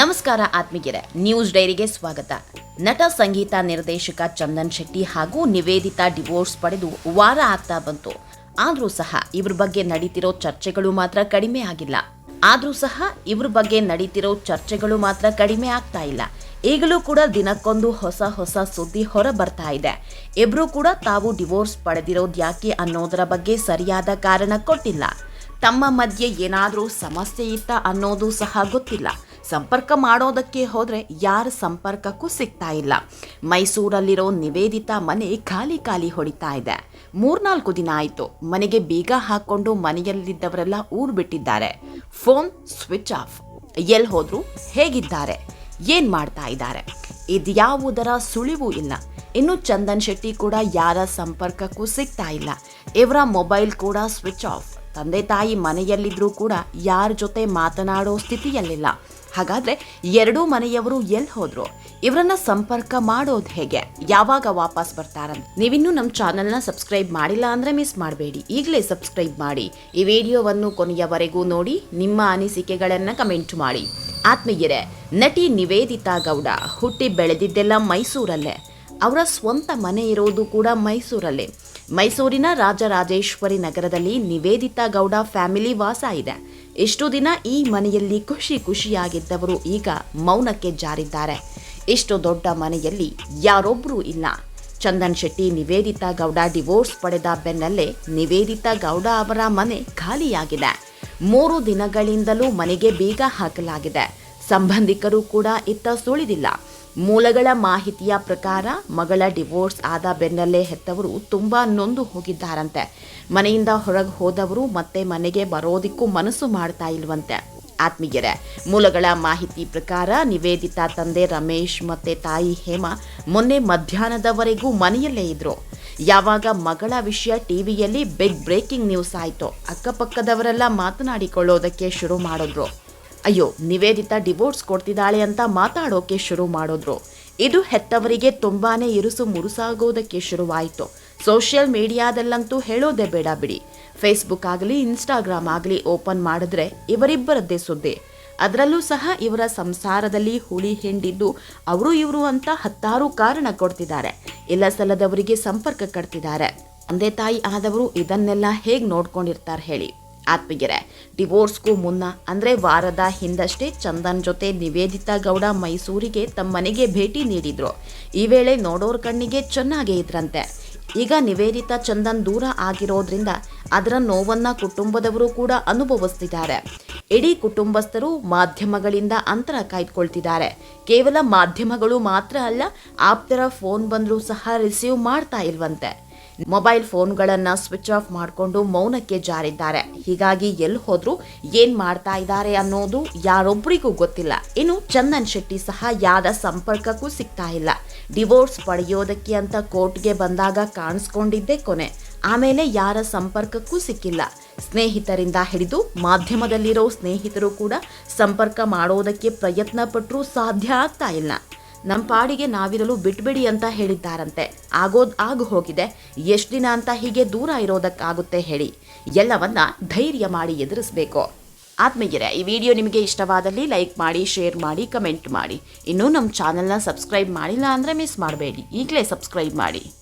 ನಮಸ್ಕಾರ ಆತ್ಮೀಗೆರೆ ನ್ಯೂಸ್ ಡೈರಿಗೆ ಸ್ವಾಗತ. ನಟ ಸಂಗೀತ ನಿರ್ದೇಶಕ ಚಂದನ್ ಶೆಟ್ಟಿ ಹಾಗೂ ನಿವೇದಿತಾ ಡಿವೋರ್ಸ್ ಪಡೆದು ವಾರ ಆಗ್ತಾ ಬಂತು. ಆದ್ರೂ ಸಹ ಇವ್ರ ಬಗ್ಗೆ ನಡೀತಿರೋ ಚರ್ಚೆಗಳು ಮಾತ್ರ ಕಡಿಮೆ ಆಗಿಲ್ಲ. ಆದ್ರೂ ಸಹ ಇವ್ರ ಬಗ್ಗೆ ನಡೀತಿರೋ ಚರ್ಚೆಗಳು ಮಾತ್ರ ಕಡಿಮೆ ಆಗ್ತಾ ಇಲ್ಲ. ಈಗಲೂ ಕೂಡ ದಿನಕ್ಕೊಂದು ಹೊಸ ಹೊಸ ಸುದ್ದಿ ಹೊರ ಬರ್ತಾ ಇದೆ. ಇಬ್ರು ಕೂಡ ತಾವು ಡಿವೋರ್ಸ್ ಪಡೆದಿರೋದು ಯಾಕೆ ಅನ್ನೋದರ ಬಗ್ಗೆ ಸರಿಯಾದ ಕಾರಣ ಕೊಟ್ಟಿಲ್ಲ. ತಮ್ಮ ಮಧ್ಯೆ ಏನಾದರೂ ಸಮಸ್ಯೆ ಇತ್ತ ಅನ್ನೋದು ಸಹ ಗೊತ್ತಿಲ್ಲ. ಸಂಪರ್ಕ ಮಾಡೋದಕ್ಕೆ ಹೋದರೆ ಯಾರ ಸಂಪರ್ಕಕ್ಕೂ ಸಿಗ್ತಾ ಇಲ್ಲ. ಮೈಸೂರಲ್ಲಿರೋ ನಿವೇದಿತಾ ಮನೆ ಖಾಲಿ ಖಾಲಿ ಹೊಡಿತಾ ಇದೆ. ಮೂರ್ನಾಲ್ಕು ದಿನ ಆಯಿತು. ಮನೆಗೆ ಬೀಗ ಹಾಕ್ಕೊಂಡು ಮನೆಯಲ್ಲಿದ್ದವರೆಲ್ಲ ಊರು ಬಿಟ್ಟಿದ್ದಾರೆ. Phone switch off. ಎಲ್ಲಿ ಹೋದರೂ ಹೇಗಿದ್ದಾರೆ? ಏನು ಮಾಡ್ತಾ ಇದ್ದಾರೆ? ಇದ್ಯಾವುದರ ಸುಳಿವು ಇಲ್ಲ. ಇನ್ನು ಚಂದನ್ ಶೆಟ್ಟಿ ಕೂಡ ಯಾರ ಸಂಪರ್ಕಕ್ಕೂ ಸಿಗ್ತಾ ಇಲ್ಲ. ಇವರ ಮೊಬೈಲ್ ಕೂಡ ಸ್ವಿಚ್ ಆಫ್. ತಂದೆ ತಾಯಿ ಮನೆಯಲ್ಲಿದ್ರೂ ಕೂಡ ಯಾರ ಜೊತೆ ಮಾತನಾಡೋ ಸ್ಥಿತಿಯಲ್ಲಿಲ್ಲ. ಹಾಗಾದ್ರೆ ಎರಡೂ ಮನೆಯವರು ಎಲ್ಲಿ ಹೋದ್ರು? ಇವರನ್ನ ಸಂಪರ್ಕ ಮಾಡೋದು ಹೇಗೆ? ಯಾವಾಗ ವಾಪಸ್ ಬರ್ತಾರಂತ? ನೀವಿನ್ನೂ ನಮ್ಮ ಚಾನೆಲ್ನ ಸಬ್ಸ್ಕ್ರೈಬ್ ಮಾಡಿಲ್ಲ ಅಂದ್ರೆ ಮಿಸ್ ಮಾಡಬೇಡಿ. ಈಗಲೇ ಸಬ್ಸ್ಕ್ರೈಬ್ ಮಾಡಿ. ಈ ವಿಡಿಯೋವನ್ನು ಕೊನೆಯವರೆಗೂ ನೋಡಿ, ನಿಮ್ಮ ಅನಿಸಿಕೆಗಳನ್ನ ಕಮೆಂಟ್ ಮಾಡಿ. ಆತ್ಮೀಯರೇ, ನಟಿ ನಿವೇದಿತಾ ಗೌಡ ಹುಟ್ಟಿ ಬೆಳೆದಿದ್ದೆಲ್ಲ ಮೈಸೂರಲ್ಲೇ. ಅವರ ಸ್ವಂತ ಮನೆ ಇರೋದು ಕೂಡ ಮೈಸೂರಲ್ಲೇ. ಮೈಸೂರಿನ ರಾಜರಾಜೇಶ್ವರಿ ನಗರದಲ್ಲಿ ನಿವೇದಿತಾ ಗೌಡ ಫ್ಯಾಮಿಲಿ ವಾಸ ಇದೆ. ಇಷ್ಟು ದಿನ ಈ ಮನೆಯಲ್ಲಿ ಖುಷಿ ಖುಷಿಯಾಗಿದ್ದವರು ಈಗ ಮೌನಕ್ಕೆ ಜಾರಿದ್ದಾರೆ. ಇಷ್ಟು ದೊಡ್ಡ ಮನೆಯಲ್ಲಿ ಯಾರೊಬ್ಬರೂ ಇಲ್ಲ. ಚಂದನ್ ಶೆಟ್ಟಿ, ನಿವೇದಿತಾ ಗೌಡ ಡಿವೋರ್ಸ್ ಪಡೆದ ಬೆನ್ನಲ್ಲೇ ನಿವೇದಿತಾ ಗೌಡ ಅವರ ಮನೆ ಖಾಲಿಯಾಗಿದೆ. ಮೂರು ದಿನಗಳಿಂದಲೂ ಮನೆಗೆ ಬೀಗ ಹಾಕಲಾಗಿದೆ. ಸಂಬಂಧಿಕರು ಕೂಡ ಇತ್ತ ಸುಳಿದಿಲ್ಲ. ಮೂಲಗಳ ಮಾಹಿತಿಯ ಪ್ರಕಾರ ಮಗಳ ಡಿವೋರ್ಸ್ ಆದ ಬೆನ್ನಲ್ಲೇ ಹೆತ್ತವರು ತುಂಬಾ ನೊಂದು ಹೋಗಿದ್ದಾರಂತೆ. ಮನೆಯಿಂದ ಹೊರಗೆ ಹೋದವರು ಮತ್ತೆ ಮನೆಗೆ ಬರೋದಿಕ್ಕೂ ಮನಸ್ಸು ಮಾಡ್ತಾ ಇಲ್ವಂತೆ. ಆತ್ಮೀಯರೇ, ಮೂಲಗಳ ಮಾಹಿತಿ ಪ್ರಕಾರ ನಿವೇದಿತಾ ತಂದೆ ರಮೇಶ್ ಮತ್ತೆ ತಾಯಿ ಹೇಮಾ ಮೊನ್ನೆ ಮಧ್ಯಾಹ್ನದವರೆಗೂ ಮನೆಯಲ್ಲೇ ಇದ್ರು. ಯಾವಾಗ ಮಗಳ ವಿಷಯ ಟಿವಿಯಲ್ಲಿ ಬಿಗ್ ಬ್ರೇಕಿಂಗ್ ನ್ಯೂಸ್ ಆಯಿತು, ಅಕ್ಕಪಕ್ಕದವರೆಲ್ಲ ಮಾತನಾಡಿಕೊಳ್ಳೋದಕ್ಕೆ ಶುರು ಮಾಡಿದ್ರು. ಅಯ್ಯೋ, ನಿವೇದಿತಾ ಡಿವೋರ್ಸ್ ಕೊಡ್ತಿದ್ದಾಳೆ ಅಂತ ಮಾತಾಡೋಕೆ ಶುರು ಮಾಡಿದ್ರು. ಇದು ಹೆತ್ತವರಿಗೆ ತುಂಬಾನೇ ಇರುಸು ಮುರುಸಾಗೋದಕ್ಕೆ ಶುರುವಾಯಿತು. ಸೋಷಿಯಲ್ ಮೀಡಿಯಾದಲ್ಲಂತೂ ಹೇಳೋದೇ ಬೇಡ ಬಿಡಿ. ಫೇಸ್ಬುಕ್ ಆಗಲಿ, ಇನ್ಸ್ಟಾಗ್ರಾಮ್ ಆಗಲಿ ಓಪನ್ ಮಾಡಿದ್ರೆ ಇವರಿಬ್ಬರದ್ದೇ ಸುದ್ದಿ. ಅದರಲ್ಲೂ ಸಹ ಇವರ ಸಂಸಾರದಲ್ಲಿ ಹುಳಿ ಹಿಂಡಿದ್ದು ಅವರು ಇವರು ಅಂತ ಹತ್ತಾರು ಕಾರಣ ಕೊಡ್ತಿದ್ದಾರೆ. ಇಲ್ಲ ಸಲದವರಿಗೆ ಸಂಪರ್ಕ ಕಟ್ತಿದ್ದಾರೆ. ತಂದೆ ತಾಯಿ ಆದವರು ಇದನ್ನೆಲ್ಲ ಹೇಗೆ ನೋಡ್ಕೊಂಡಿರ್ತಾರೆ ಹೇಳಿ. ಆತ್ಮೀಯರೇ ಡಿವೋರ್ಸ್ಗೂ ಮುನ್ನ, ಅಂದರೆ ವಾರದ ಹಿಂದಷ್ಟೇ ಚಂದನ್ ಜೊತೆ ನಿವೇದಿತಾ ಗೌಡ ಮೈಸೂರಿಗೆ ತಮ್ಮ ಮನೆಗೆ ಭೇಟಿ ನೀಡಿದ್ರು. ಈ ವೇಳೆ ನೋಡೋರ್ ಕಣ್ಣಿಗೆ ಚೆನ್ನಾಗೇ ಇದ್ರಂತೆ. ಈಗ ನಿವೇದಿತಾ ಚಂದನ್ ದೂರ ಆಗಿರೋದ್ರಿಂದ ಅದರ ನೋವನ್ನ ಕುಟುಂಬದವರು ಕೂಡ ಅನುಭವಿಸ್ತಿದ್ದಾರೆ. ಇಡೀ ಕುಟುಂಬಸ್ಥರು ಮಾಧ್ಯಮಗಳಿಂದ ಅಂತರ ಕಾಯ್ದುಕೊಳ್ತಿದ್ದಾರೆ. ಕೇವಲ ಮಾಧ್ಯಮಗಳು ಮಾತ್ರ ಅಲ್ಲ ಆಪ್ತರ ಫೋನ್ ಬಂದರೂ ಸಹ ರಿಸೀವ್ ಮಾಡ್ತಾ ಇಲ್ವಂತೆ. ಮೊಬೈಲ್ ಫೋನ್ಗಳನ್ನು ಸ್ವಿಚ್ ಆಫ್ ಮಾಡಿಕೊಂಡು ಮೌನಕ್ಕೆ ಜಾರಿದ್ದಾರೆ. ಹೀಗಾಗಿ ಎಲ್ಲಿ ಹೋದ್ರು ಏನ್ ಮಾಡ್ತಾ ಇದ್ದಾರೆ ಅನ್ನೋದು ಯಾರೊಬ್ಬರಿಗೂ ಗೊತ್ತಿಲ್ಲ. ಇನ್ನು ಚಂದನ್ ಶೆಟ್ಟಿ ಸಹ ಯಾರ ಸಂಪರ್ಕಕ್ಕೂ ಸಿಗ್ತಾ ಇಲ್ಲ. ಡಿವೋರ್ಸ್ ಪಡೆಯೋದಕ್ಕೆ ಅಂತ ಕೋರ್ಟ್ಗೆ ಬಂದಾಗ ಕಾಣಿಸ್ಕೊಂಡಿದ್ದೇ ಕೊನೆ. ಆಮೇಲೆ ಯಾರ ಸಂಪರ್ಕಕ್ಕೂ ಸಿಕ್ಕಿಲ್ಲ. ಸ್ನೇಹಿತರಿಂದ ಹಿಡಿದು ಮಾಧ್ಯಮದಲ್ಲಿರೋ ಸ್ನೇಹಿತರು ಕೂಡ ಸಂಪರ್ಕ ಮಾಡೋದಕ್ಕೆ ಪ್ರಯತ್ನ ಪಟ್ಟರೂ ಸಾಧ್ಯ ಆಗ್ತಾ ಇಲ್ಲ. ನಮ್ಮ ಪಾಡಿಗೆ ನಾವಿರಲು ಬಿಟ್ಬಿಡಿ ಅಂತ ಹೇಳಿದ್ದಾರಂತೆ. ಆಗೋದ್ ಆಗ ಹೋಗಿದೆ. ಎಷ್ಟು ದಿನ ಅಂತ ಹೀಗೆ ದೂರ ಇರೋದಕ್ಕಾಗುತ್ತೆ ಹೇಳಿ. ಎಲ್ಲವನ್ನ ಧೈರ್ಯ ಮಾಡಿ ಎದುರಿಸಬೇಕು. ಆತ್ಮೀಯರೇ, ಈ ವಿಡಿಯೋ ನಿಮಗೆ ಇಷ್ಟವಾದಲ್ಲಿ ಲೈಕ್ ಮಾಡಿ, ಶೇರ್ ಮಾಡಿ, ಕಮೆಂಟ್ ಮಾಡಿ. ಇನ್ನೂ ನಮ್ಮ ಚಾನಲ್ನ ಸಬ್ಸ್ಕ್ರೈಬ್ ಮಾಡಿಲ್ಲ ಅಂದರೆ ಮಿಸ್ ಮಾಡಬೇಡಿ. ಈಗಲೇ ಸಬ್ಸ್ಕ್ರೈಬ್ ಮಾಡಿ.